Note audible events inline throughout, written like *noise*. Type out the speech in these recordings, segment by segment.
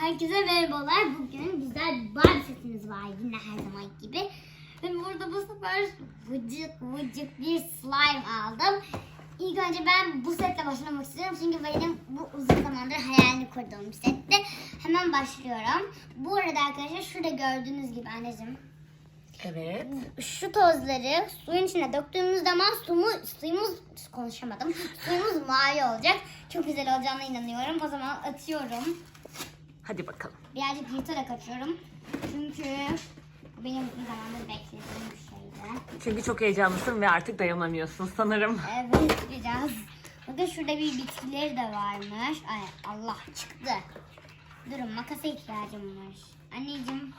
Herkese merhabalar. Bugün güzel bir Barbie setimiz var yine her zaman gibi. Ve burada bu sefer vıcık vıcık bir slime aldım. İlk önce ben bu setle başlamak istiyorum. Çünkü benim bu uzun zamandır hayalini kurduğum bir setti. Hemen başlıyorum. Bu arada arkadaşlar şurada gördüğünüz gibi anneciğim. Evet. Şu tozları suyun içine döktüğümüz zaman sumu, suyumuz konuşamadım. Suyumuz mavi olacak. Çok güzel olacağına inanıyorum. O zaman atıyorum. Hadi bakalım. Birazcık yırtarak açıyorum. Çünkü bu benim bir zamandır beklediğim bir şeydi. Çünkü çok heyecanlısın ve artık dayanamıyorsun sanırım. Evet biraz. Bakın şurada bir bitkileri de varmış. Ay Allah çıktı. Durun makasa ihtiyacım var. Anneciğim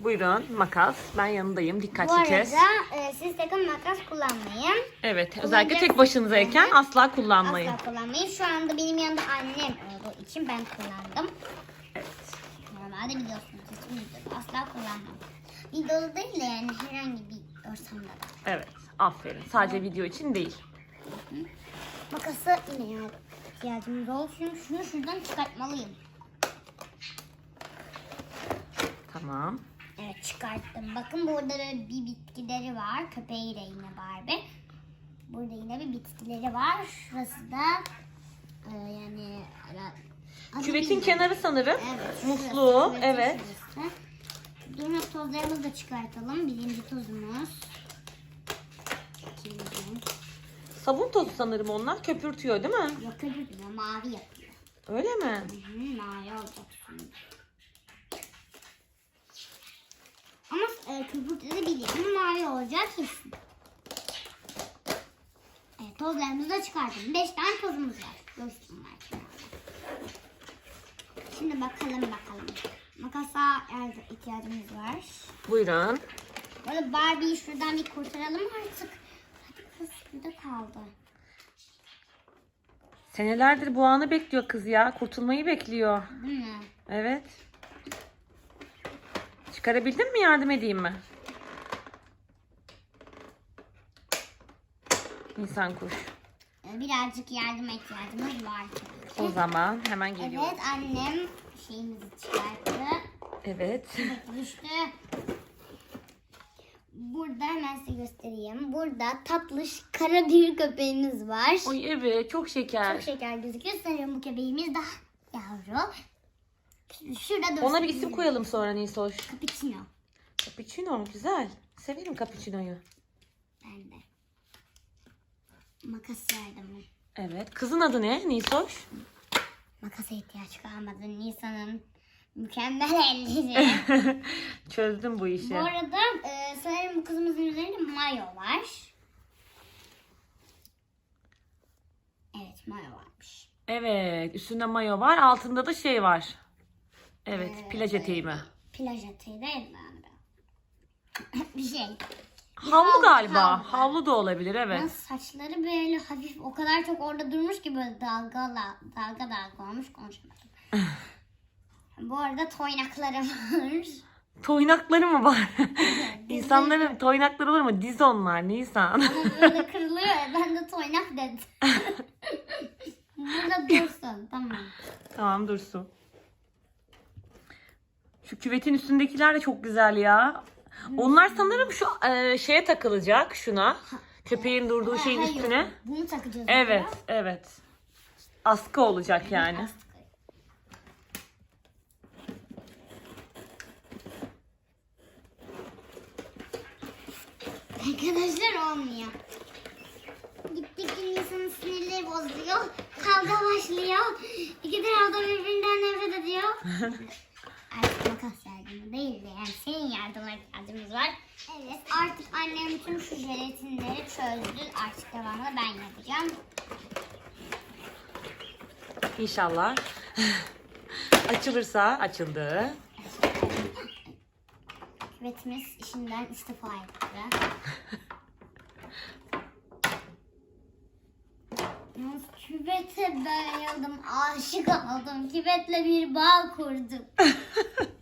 Buyurun makas. Ben yanındayım. bu Dikkatli kes. arada e, siz sakın makas kullanmayın. Evet. Özellikle tek başınızayken asla kullanmayın. Asla kullanmayın. Şu anda benim yanımda annem olduğu için ben kullandım. Normalde biliyorsunuz hiç videoda asla kullanmam. Videoda değil de yani herhangi bir ortamda da. Evet. Aferin. Sadece video için değil. Makası yine ya ihtiyacımız. Şimdi şunu şuradan çıkartmalıyım. Tamam. Evet çıkarttım. Bakın burada da bir bitkileri var. Köpeği de yine Barbie. Burada yine bir bitkileri var. Şurası da e, yani ara, Küvetin kenarı sanırım. Evet. Musluğu. küvetin Evet. şurası. Durun tozlarımızı da çıkartalım. Birinci tozumuz. İkinci. Sabun tozu sanırım onlar. Köpürtüyor değil mi? Yok öbür mavi yapıyor. Öyle mi? Hı, mavi olacak şimdi. Ama e, köpürtü de biliyorum mavi olacak kesin. Evet tozlarımızı da çıkartalım. Beş tane tozumuz var. Kenarda. Şimdi bakalım bakalım. Makasa eğer ihtiyacımız var. Buyurun. Böyle Barbie'yi şuradan bir kurtaralım artık. Hadi kız burada kaldı. Senelerdir bu anı bekliyor kız ya. Kurtulmayı bekliyor. Değil mi? Evet. Çıkarabildin mi? Yardım edeyim mi? İnsan kuş. Ee, Birazcık yardıma ihtiyacımız var. O zaman hemen geliyorum. Evet annem şeyimizi çıkarttı. Evet. Düştü. Burada hemen size göstereyim. Burada tatlış kara bir köpeğimiz var. Oy evet çok şeker. Çok şeker gözüküyor. Sanırım bu köpeğimiz daha yavru. Şurada dursun. Ona bir isim koyalım sonra Nisoş. Cappuccino. Cappuccino güzel. Severim cappuccino'yu. Ben de. Makas verdim. Evet. Kızın adı ne Nisoş? Makasa ihtiyaç kalmadı. Nisan'ın mükemmel *laughs* elleri. *laughs* Çözdüm bu işi. Bu arada e, sanırım bu kızımızın üzerinde mayo var. Evet mayo varmış. Evet. Üstünde mayo var. Altında da şey var. Evet. Plaj eteği mi? Plaj eteği değil mi? *laughs* bir şey. Havlu galiba. havlu. Havlu da olabilir evet. saçları böyle hafif o kadar çok orada durmuş ki böyle dalgalı, dalga dalga olmuş konuşamadım. Bu arada toynakları var. Toynakları mı var? *laughs* İnsanların toynakları olur mu? Diz onlar Nisan. Böyle kırılıyor ya ben de toynak dedim. Burada dursun tamam. tamam dursun. Şu küvetin üstündekiler de çok güzel ya. Onlar sanırım şu e, şeye takılacak şuna. Köpeğin durduğu şeyin Hayır, üstüne. Bunu takacağız. Evet, oraya. evet. Askı olacak yani. Askı. Arkadaşlar olmuyor. Gittikçe insanın sinirleri bozuluyor. Kavga başlıyor. İki taraf da birbirinden nefret ediyor. *laughs* Artık makas yardımı değil de yani senin yardımına ihtiyacımız var. Evet artık annem tüm şu jelatinleri çözdü. Artık devamını ben yapacağım. İnşallah. *laughs* Açılırsa açıldı. Küvetimiz işinden istifa etti. *laughs* Küvete bayıldım, aşık oldum. Küvetle bir bağ kurdum. *laughs*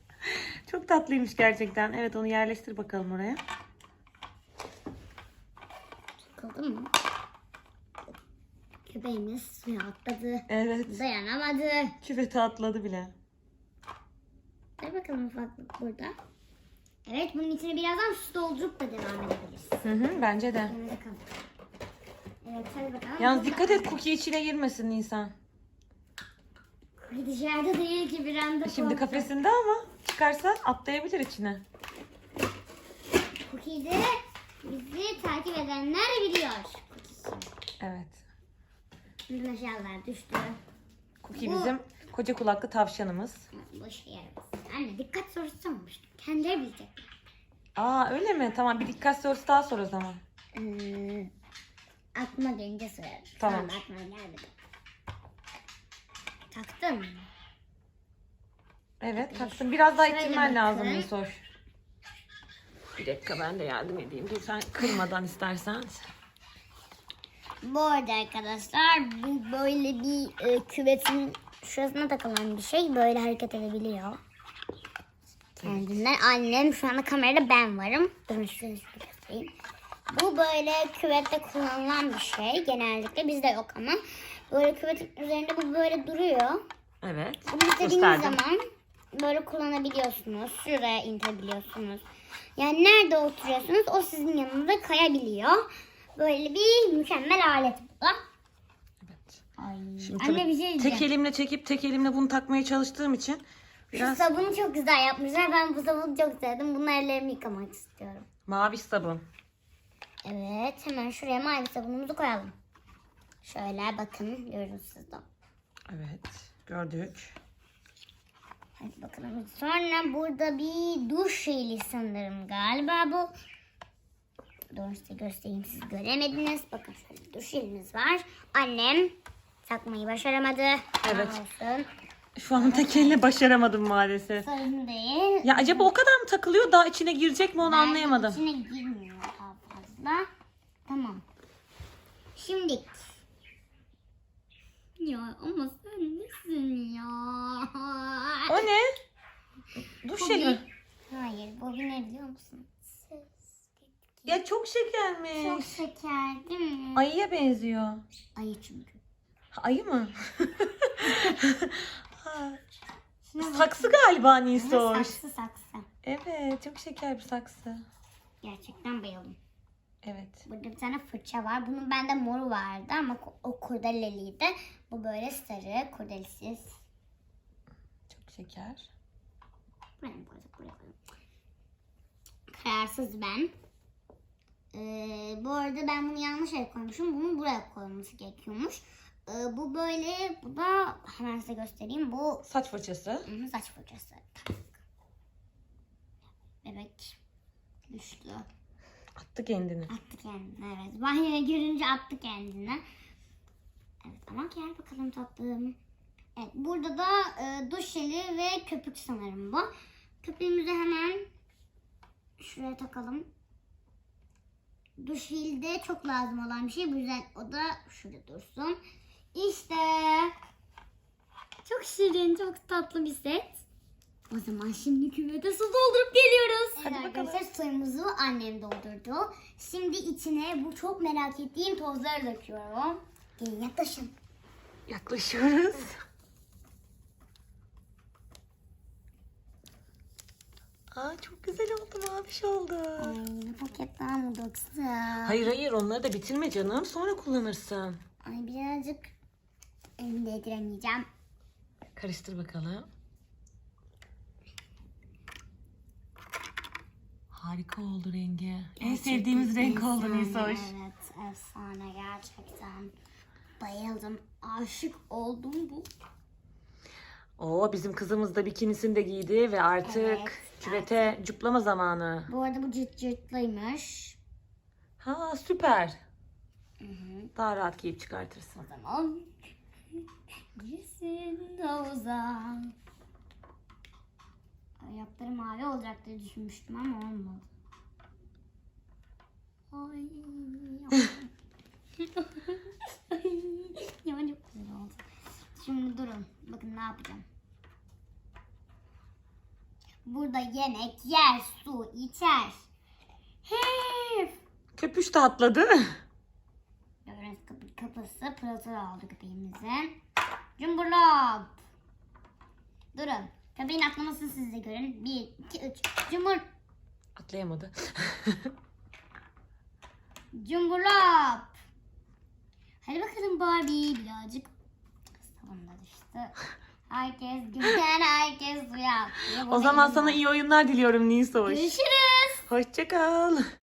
Çok tatlıymış gerçekten. Evet onu yerleştir bakalım oraya. Sıkıldı mı? Köpeğimiz suya atladı. Evet. Dayanamadı. Küvete atladı bile. Dur bakalım ufaklık burada. Evet bunun içine birazdan su doldurup da devam edebiliriz. Hı hı, bence de. Evet hadi bakalım. Yalnız dikkat et cookie içine girmesin Nisan. Dışarıda değil ki bir anda Şimdi korktum. kafesinde ama çıkarsa atlayabilir içine. Cookie'yi de bizi takip edenler biliyor. Evet. Aşağılar düştü. Cookie Bu- bizim koca kulaklı tavşanımız. Boş yer. Anne dikkat sorusu sormuş. Kendileri bilecek. Aa öyle mi? Tamam bir dikkat sorusu daha sor o zaman. Hmm, aklıma gelince sorarım. Tamam. Şu anda aklıma gelmedi. Taktın mı? Evet taktım. Biraz daha Şöyle ittirmen lazım bakın. Nisoş. Bir dakika ben de yardım edeyim. Dur sen kırmadan istersen. Bu arada arkadaşlar bu böyle bir e, küvetin şurasına takılan bir şey böyle hareket edebiliyor. Kendinden annem şu anda kamerada ben varım. Şöyle göstereyim. Bu böyle küvette kullanılan bir şey. Genellikle bizde yok ama. Böyle küvetin üzerinde bu böyle duruyor. Evet. Bunu istediğiniz Gösterdim. zaman böyle kullanabiliyorsunuz. Şuraya indirebiliyorsunuz. Yani nerede oturuyorsunuz o sizin yanınıza kayabiliyor. Böyle bir mükemmel alet bu da. Evet. Ay. Şimdi Anne tabii bir şey tek elimle çekip tek elimle bunu takmaya çalıştığım için Şu biraz sabunu çok güzel yapmışlar. Ben bu sabunu çok sevdim. Bunu ellerimi yıkamak istiyorum. mavi sabun. Evet hemen şuraya mavi sabunumuzu koyalım. Şöyle bakın görün siz de. Evet. Gördük. Hadi bakalım. Sonra burada bir duş jeli sanırım galiba bu. Dur size göstereyim siz göremediniz. Bakın şöyle duş jelimiz var. Annem takmayı başaramadı. Evet. Olsun. Şu an tek elle başaramadım maalesef. Sorun değil. Ya acaba o kadar mı takılıyor daha içine girecek mi onu Ben anlayamadım. İçine girmiyor daha fazla. Tamam. Şimdi. Ya ama sen nesin ya? O ne? Duş Bu bir- Hayır bu ne biliyor musun? Ses. Ya çok Çok şekermiş. şeker değil mi? Ayıya benziyor. Ayı çünkü. Ha, Ayı mı? *laughs* Ha, saksı galiba Nisoş. Saksı saksı. Evet çok şeker bir saksı. Gerçekten bayıldım. Evet. Burada bir tane fırça var. Bunun bende moru vardı ama o kurdeleliydi. Bu böyle sarı, kurdelesiz. Çok şeker. Koyduk. Kararsız ben. Ee, bu arada ben bunu yanlış yere koymuşum. Bunu buraya koyması gerekiyormuş. Ee, bu böyle, bu da hemen size göstereyim. Bu Saç fırçası. Hı, saç fırçası. Bebek düştü. Attı kendini. Attı kendini evet. Banyoya görünce attı kendini. Evet ama gel bakalım tatlım. Evet burada da e, duş jeli ve köpük sanırım bu. Köpüğümüzü hemen şuraya takalım. Duş jeli çok lazım olan bir şey. Bu yüzden o da şurada dursun. İşte. Çok şirin, çok tatlı bir set. O zaman şimdi küvete su doldurup geliyoruz. Hadi Evet bakalım. arkadaşlar suyumuzu annem doldurdu. Şimdi içine bu çok merak ettiğim tozları döküyorum. Gelin yaklaşın. Yaklaşıyoruz. Aa çok güzel oldu maviş oldu. Ay bir paket daha mı döksün? Hayır hayır onları da bitirme canım sonra kullanırsın. Ay birazcık elimde yediremeyeceğim. Karıştır bakalım. Harika oldu rengi. En Gerçekten sevdiğimiz renk oldu Nisoş. Evet efsane gerçekten. Bayıldım. Aşık oldum bu. Oo bizim kızımız da bikinisini de giydi ve artık Evet, küvete cuplama zamanı. Bu arada bu cırt cırtlıymış. Ha süper. Hı hı. Daha rahat giyip çıkartırsın. O zaman *laughs* girsin havuza. Ayakları mavi olacak diye düşünmüştüm ama olmadı. Ay. ya çok güzel oldu. Şimdi durun. Bakın ne yapacağım. Burada yemek yer, su içer. Hep. Köpüş de atladı. Gördüğünüz kapı, kapısı pırıltı oldu köpeğimizin. Cumburlop. Durun. Köpeğin atlamasını siz de görün. 1, 2, 3. Cumhur. Atlayamadı. *laughs* Cumhurlop. Hadi bakalım Barbie birazcık. Sonunda düştü. Herkes güzel, herkes uyan. o zaman sana iyi oyunlar diliyorum Nisoş. Görüşürüz. Hoşça kal.